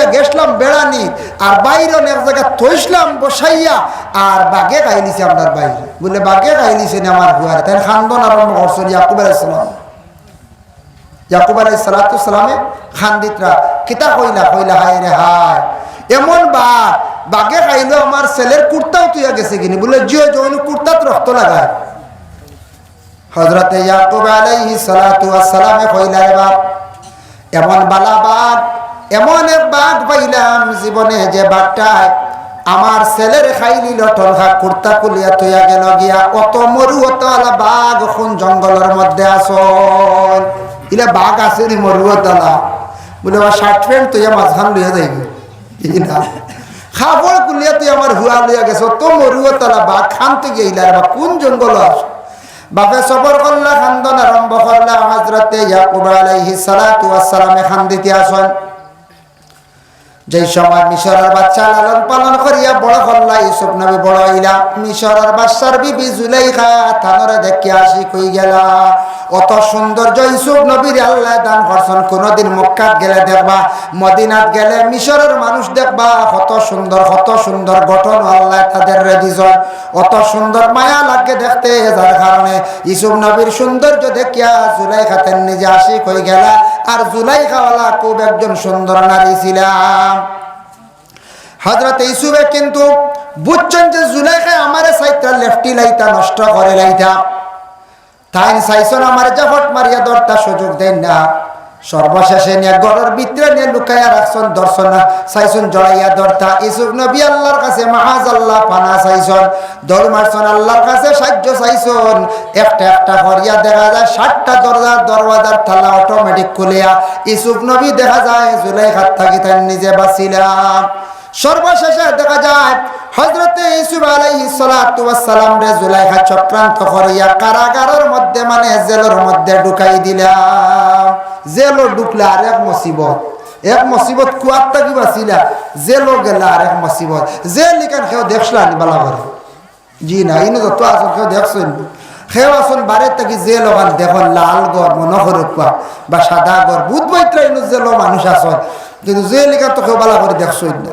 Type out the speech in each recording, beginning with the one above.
লইয়া গেছলাম বেড়ানি, আর বাইরে এক জায়গা থইসলাম বসাইয়া, আর বাগে খাইলিছে আপনার বাইরে। বলে বাগে খাইলিছে আমার হুয়ারে তাই খান্দন আরম্ভ করছেন ইয়াকুব আলাইসালাম ইয়াকুব আলাই সালাতামে খান্দিতরা কিতা কইলা? কইলা, হায় রে, হায়, এমন বাঘ, বাঘে খাইলো আমার ছেলের কুর্তাও তুইয়া গেছে কিনি। বলে জিও যৌন কুর্তাত রক্ত লাগায়। হজরতে ইয়াকুব আলাইহি সালাতু সালামে কইলা রে বাপ এমন বালা বাঘ এমন এক বাঘ পাইলাম জীবনে যে বাঘটায় আমার ছেলের খাইলি লটল খা কুর্তা কুলিয়া তুইয়া গেল গিয়া। অত মরু অত আলা বাঘ কোন জঙ্গলের মধ্যে আসন। ইলা বাঘ আছে নি মরু অতলা বলে, আমার শার্ট প্যান্ট তুইয়া মাঝখান লইয়া যাইবি। না খাবর কুলিয়া তুই আমার হুয়া লইয়া গেছ। তো মরু অতলা বাঘ খানতে গিয়ে বা কোন জঙ্গল আস? বাপে সবর করলা, খান্দন আরম্ভ করলা। হজরতে ইয়াকুব আলাইহিস সালাতু ওয়াস সালামে খান্দিতে আসন। যেই সময় মিশরের বাচ্চা লালন পালন করিয়া বড় করলা ইউসুফ নবী বড় হইলা, মিশরের বাচ্চার বিবি জুলাইখা থানরে দেখে আসি কই গেলা। অত সৌন্দর্য ইউসুফ নবীর আল্লাহ দান করছেন, কোনদিন মক্কাত গেলে দেখবা, মদিনাত গেলে মিশরের মানুষ দেখবা, কত সুন্দর কত সুন্দর গঠন আল্লাহ তাদের রেডিজন অত সুন্দর মায়া লাগে দেখতে, যার কারণে ইসুফ নবীর সৌন্দর্য দেখিয়া জুলাইখাতেন নিজে আসি কই গেলা আর জুলাই খাওয়ালা খুব একজন সুন্দর নারী ছিলাম। হজরত ইসুবে কিন্তু বুঝছেন যে জুলাইখা আমারে সাইটটা লেফটি লাইতা নষ্ট করে লাইতা। তাই সাইসন আমার জাফট মারিয়া দরটা সুযোগ দেন না। সর্বশেষে নিয়ে গড়ের ভিতরে নিয়ে লুকাইয়া রাখছন দর্শন চাইছন জড়াইয়া দরতা ইসুফ নবী আল্লাহর কাছে মাহাজ আল্লাহ পানা চাইছন। দৌড় মারছন আল্লাহর কাছে, সাহায্য চাইছন। একটা একটা করিয়া দেখা যায় ষাটটা দরজা দরওয়াজার থালা অটোমেটিক খুলিয়া ইসুফ নবী দেখা যায় জুলাই হাত থাকি তার নিজে বাঁচিলাম। সর্বশেষে দেখা যায় হজরতে ইসুফ আলাইহি সালাম রে জুলাইখা চক্রান্ত করিয়া কারাগারের মধ্যে মানে জেলের মধ্যে ঢুকাই দিলাম জেলও ঢুকলে আর এক মুসিবত। এক মুসিবত কুয়ার থাকি বাঁচিলা, জেলও গেলা আর এক মুসিবত। জেল লিখান কেউ দেখছিলাম বালা করে। জি না, ইনো যত আসন কেউ দেখছেন। সেও আসুন বারে থাকি জেল ওখান দেখুন, লাল গড়, মনোহর কুয়া বা সাদা গড়। বুধ বৈত্রা ইনো জেলও মানুষ আসন কিন্তু জেল লিখা তো কেউ বালা করে দেখছেন না।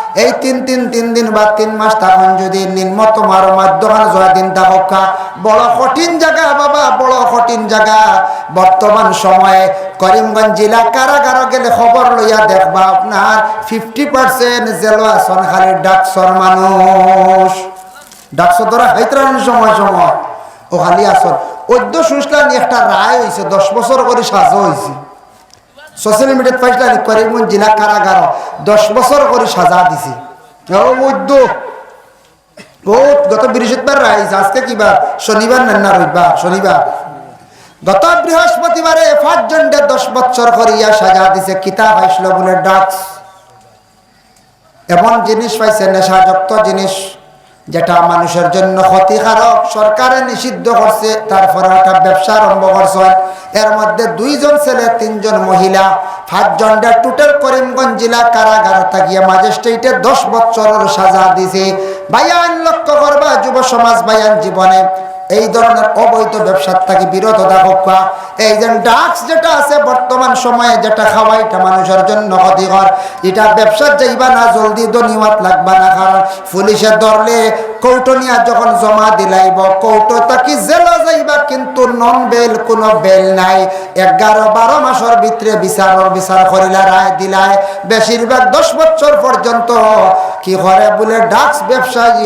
এই তিন তিন তিন দিন বা তিন মাস তখন যদি নিম্নতম আর মাধ্যমান জয়া দিন তা বড় কঠিন জায়গা বাবা, বড় কঠিন জায়গা। বর্তমান সময়ে করিমগঞ্জ জেলা কারাগার গেলে খবর লইয়া দেখবা আপনার ফিফটি পার্সেন্ট জেল আসন খালি ডাকসর মানুষ। ডাকসর ধরা হাইতরান সময় সময়। ও খালি আসন অদ্য শুনছিলাম একটা রায় হয়েছে দশ বছর করে সাজা হয়েছে সোশ্যাল মিডিয়াত পাইছিলাম করিমগঞ্জ জেলা কারাগার, দশ বছর করে সাজা দিছে। মধ্য? বহুত, গত বৃহস্পতিবার রাইছে আজকে কিবার শনিবার না রবিবার শনিবার গত বৃহস্পতিবারে পাঁচজনকে দশ বছর করিয়া সাজা দিছে কিতাব আইসল বলে, ডাকস। এমন জিনিস পাইছে, নেশাযুক্ত জিনিস। যেটা মানুষের জন্য ক্ষতিকারক, সরকারে নিষিদ্ধ করছে তারপরে একটা ব্যবসা আরম্ভ করছে। এর মধ্যে দুইজন ছেলে, তিনজন মহিলা পাঁচজন টোটাল করিমগঞ্জ জেলা কারাগারে থাকিয়া ম্যাজিস্ট্রেটে দশ বছরের সাজা দিছে। বায়ান লক্ষ্য করবা, যুব সমাজ বায়ান জীবনে। এই ধরনের অবৈধ ব্যবসার থেকে বিরত থাকুক এই যে ড্রাগস যেটা আছে বর্তমান সময়ে যেটা খাওয়া এটা মানুষের জন্য ক্ষতিকর। এটা ব্যবসার যাইবা না জলদি দনিমাত লাগবা না, কারণ পুলিশে ধরলে কৌটো নিয়া যখন জমা দিলাইব, কৌটো তাকি জেল যাইবা, কিন্তু নন বেল, কোনো বেল নাই। এগারো বারো মাসের ভিতরে বিচার বিচার করিলা রায় দিলাই বেশিরভাগ দশ বছর পর্যন্ত কি করে বলে, ড্রাগস ব্যবসায়ী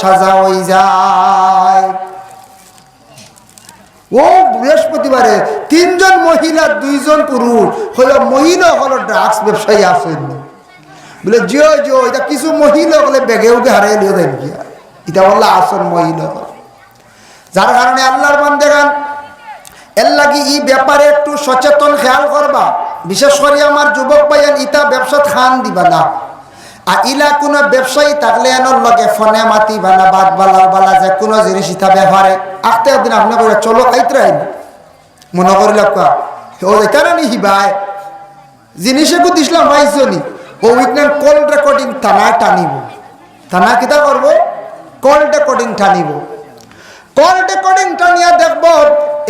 সাজা হয়ে যায়। ও বৃহস্পতিবারে তিনজন মহিলা, দুইজন পুরুষ। হলো মহিলা, হলো ড্রাগস ব্যবসায়ী আসেন বলে, জিও জিও, এটা কিছু মহিলা হলে বেগে উগে হারাই লিও দেন কি এটা বলল আসন মহিলা যার কারণে আল্লাহর মান দেখান এর লাগি ই ব্যাপারে একটু সচেতন খেয়াল করবা। বিশেষ করে আমার যুবক ভাইয়ান ইটা ব্যবসা খান দিবা না। আর ইলা কোনো ব্যবসায়ী থাকলে এনর লগে ফোনে মাতি বানা, বাদ বালা বালা, যে কোনো জিনিস ইটা ব্যবহারে। আখতে একদিন আপনি বলে, চলো খাইতে মনে করিল ও এখানে নি হিবায় জিনিসে কু দিছিলাম পাইছো নি? ও উইকনেন কল রেকর্ডিং থানায় টানিব। থানা কিতা করব? কল রেকর্ডিং টানিব। কল রেকর্ডিং টানিয়া দেখব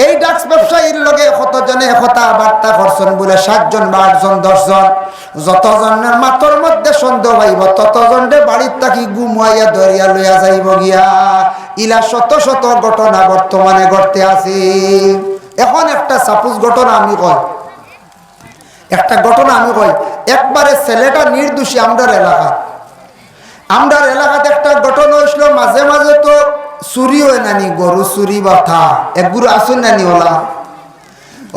এই ডাক্স ব্যবসায়ীর লগে কতজনে কথা বার্তা করছেন বলে সাতজন বা আটজন, দশজন? যতজনের মাথর মধ্যে সন্দেহ পাইব ততজনরে বাড়ির থাকি গুমাইয়া ধরিয়া লইয়া যাইব গিয়া। ইলা শত শত ঘটনা বর্তমানে ঘটতে আছে। এখন একটা সাপোজ ঘটনা আমি কই। একটা ঘটনা আমি কই। একবারে ছেলেটা নির্দোষী, আমরার এলাকা। আমরার এলাকাতে একটা ঘটনা হয়েছিল মাঝে মাঝে তো চুরি হয় নানি গরু চুরি বাথা একগুরু আসুন নানি ওলা।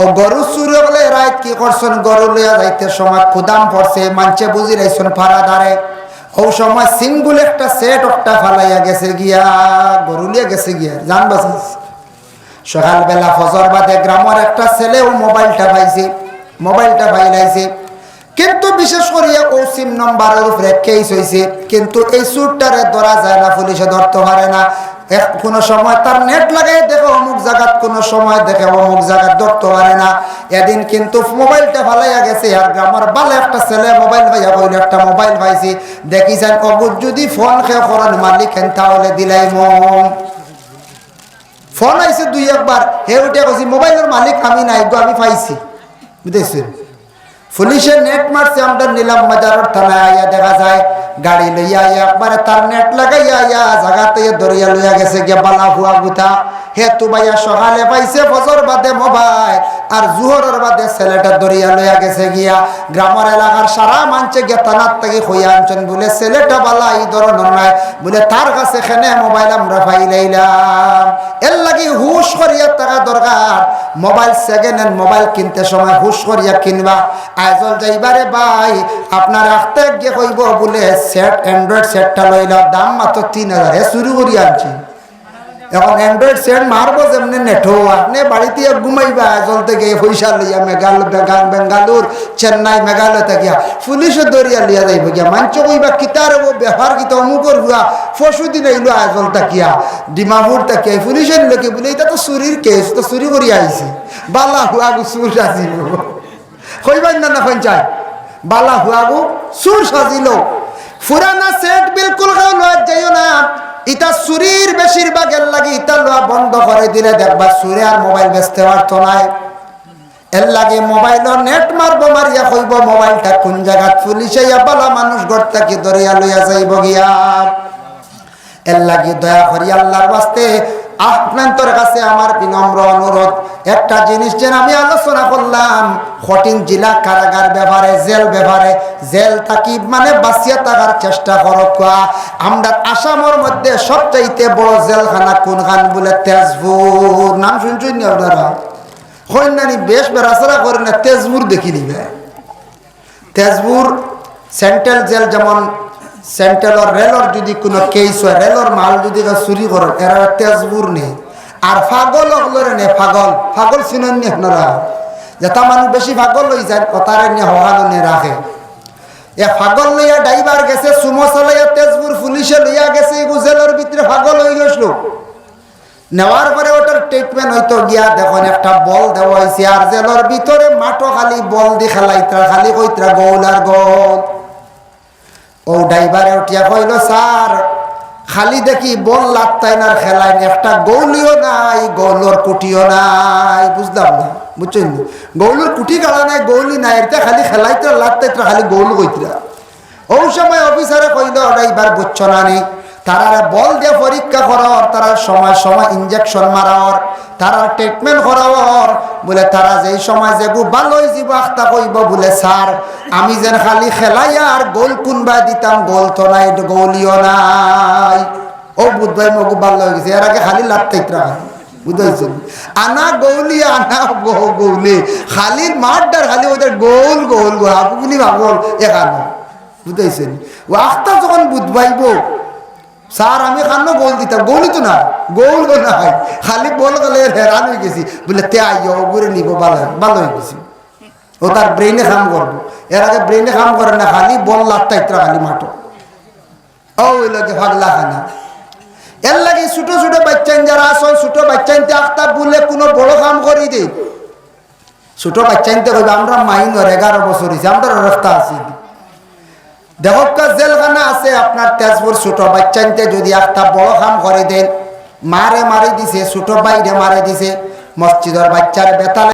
ও গরু চুরি হলে রাত কি করছেন গরু লইয়া যাইতে সময় খুদাম পড়ছে মানছে বুঝি রাইছেন ফাড়া ধারে ও সময় সিঙ্গুল একটা সেট একটা ফালাইয়া গেছে গিয়া গরু লিয়া গেছে গিয়া। জান বাসিস সকালবেলা ফজর বাদে গ্রামের একটা ছেলে ও মোবাইলটা পাইছে, মোবাইলটা পাইলাইছে কিন্তু বিশেষ করিয়া ও সিম নম্বরের উপরে কেস হয়েছে কিন্তু এই সুরটারে ধরা যায় না পুলিশে ধরতে পারে না। এক কোনো সময় তার নেট লাগাই দেখে অমুক জায়গাত কোনো সময় দেখে অমুক জায়গাত ধরতে পারে না। এদিন কিন্তু মোবাইলটা ভালাইয়া গেছে, আর গ্রামের ভালো একটা ছেলে মোবাইল ভাইয়া বইল একটা মোবাইল পাইছি। দেখিছেন অবুজ যদি ফোন খেয়ে করেন মালিক হেন, তাহলে দিলাই মন। ফোন আইছে দুই একবার, হে উঠে কইছি, মোবাইলের মালিক আমি নাই গো, আমি পাইছি। বুঝেছেন পুলিশে নেট মারছে, আমরা নিলাম বাজারের থানায় আইয়া দেখা যায়। গাড়ি লইয়া আইয়া একবারে তার নেট লাগাইয়া আইয়া জাগাতে দরিয়া লইয়া গেছে গিয়া বালা হুয়া গুথা হে তু ভাইয়া সকালে পাইছে ফজর বাদে মোবাইল। আর জুহরের বাদে ছেলেটা দরিয়া লইয়া গেছে গিয়া গ্রামের এলাকার সারা মানছে গিয়া তানার থেকে হইয়া আনছেন। বলে, ছেলেটা বালা, এই ধরনের নাই বলে, তার কাছে খেনে মোবাইল আমরা পাইলাইলাম এর লাগি হুশ করিয়া টাকা দরকার। মোবাইল সেকেন্ড হ্যান্ড মোবাইল কিনতে সময় হুশ করিয়া কিনবা। আইজল যাইবারে ভাই, আপনার আখতে গিয়ে কইব, বলে সেট অ্যান্ড্রয়েড সেটটা লইল দাম মাত্র তিন হাজার। হে শুরু করি আনছি। এখন অ্যান্ড্রয়েড সেট মারবো যেমনি নেঠো আপনি বাড়িতে ঘুমাইবা আইজল থেকে পয়সা লইয়া মেঘাল বেঙ্গাল বেঙ্গালুর, চেন্নাই, মেঘালয় থেকে পুলিশে দরিয়া লিয়া যাইব গিয়া। মাঞ্চ কইবা কিতার ব্যবহার কিতা অমুকর হুয়া? পশু দিন আইলো আইজল তাকিয়া ডিমাপুর তাকিয়া পুলিশের লোকে বলে, এটা তো চুরির কেস তো চুরি করি আইছি। বালা হুয়া গু চুর আসিব কইবেন না না পঞ্চায়েত বালা হুয়াগু সুর সাজিল ফুরানা সেট বিলকুল খাও লয় যাইও না। ইটা চুরির বেশিরভাগের লাগে ইটা লোয়া বন্ধ করে দিলে দেখবা চুরি আর মোবাইল বেচতে পারতো নাই এর লাগে মোবাইলর নেট মারবো মারিয়া কইব, মোবাইলটা কোন জায়গা পুলিশে বালা মানুষ ঘর থাকি ধরিয়া লইয়া যাইব গিয়া। এর লাগে দয়া করি আল্লাহর বাস্তে আপনার কাছে আমার বিনম্র অনুরোধ। একটা জিনিস যেন আমি আলোচনা করলাম, কঠিন জেলা কারাগার ব্যাপারে জেল ব্যাপারে জেল থাকি মানে বাঁচিয়ে থাকার চেষ্টা করো কোয়া। আমরা আসামের মধ্যে সবচাইতে বড় জেলখানা কোনখান বলে তেজপুর। নাম শুনছেন নি আপনারা? কন্যানি বেশ বেড়াচড়া করে না তেজপুর দেখি নিবে। তেজপুর সেন্ট্রাল জেল যেমন সেন্ট্রালর রেলর যদি কোনো কেস হয় রেলর মাল যদি চুরি করে এরা তেজপুর নেই। আর ফাগল হলরে নে ফাগল ফাগল চিনেন নি আপনারা? যেটা মানুষ বেশি ফাগল হয়ে যায় কথারে নিয়ে হওয়ানো নে রাখে। এ ফাগল লইয়া ড্রাইভার গেছে সুমো চালাইয়া তেজপুর পুলিশে লইয়া গেছে এগু জেলের ভিতরে ফাগল হয়ে গেছিল। নেওয়ার পরে ওটার ট্রিটমেন্ট হয়তো গিয়া দেখুন, একটা বল দেওয়া হয়েছে, আর জেলের ভিতরে মাঠও খালি বল দি খেলাইত্রা, খালি কইত্রা, গোল আর ও ড্রাইভারে উঠিয়া কইল, স্যার, খালি দেখি বল লাগতাই না খেলায় একটা গৌলিও নাই, গৌলর কুটিও নাই। বুঝলাম না, বুঝছেন গৌলর কুটি গাড়া নাই, গৌলি নাই এটা খালি খেলাইতে লাগতে খালি গৌল কইতরা। ও সময় অফিসারে কইল, ড্রাইভার, বুঝছ না নি? তারা বল দিয়ে পরীক্ষা করার তারা সময় সময় ইঞ্জেকশন মারার। তারা ট্রিটমেন্ট করার বলে, তারা যেই সময় যে ভালো জীব আখতা কইব, বলে, স্যার, আমি যেন খালি খেলাই আর গোল কোনবা দিতাম, গোল তো নাই, গোলিও নাই। ও বুধবাই মগু ভালো হয়ে গেছে। এর আগে খালি লাত্তাইত্রা বুঝাইছেন আনা গৌলি আনা গৌলি, খালি মাঠটার খালি ওদের গোল গোল হাবুগুলি ভাগল এখানে। বুঝাইছেন ও আখতা যখন বুধবাইব স্যার, আমি খানো গোল দিতাম। গোলই তো না গোল নাই। খালি বল গেলে হেরান হয়ে গেছি। বলে, তে আইয় ঘুরে নিব, ভালো ভালো হয়ে গেছি। ও তার ব্রেনে কাম করব। এর আগে ব্রেনে কাম করে না, খালি বল লাটটা ইত্রা, খালি মাঠো। ও ওই লাগে ভাগলা খানা এর লাগে ছোট ছোট বাচ্চান যারা আসন ছোট বাচ্চান আখতা বলে কোনো বড় কাম করি দে। ছোট বাচ্চা নিতে কইবে, আমরা মাইনর এগারো বছর হয়েছে আমরা রাস্তা আছি। দেখকা জেলখানা আছে, আপনার তেজপুর ছোট বাচ্চা নিতে যদি একটা বড় কাম করে দেন, মারে মারি দিছে, ছোট বাইরে মারে দিছে, মসজিদের বাচ্চার বেতালে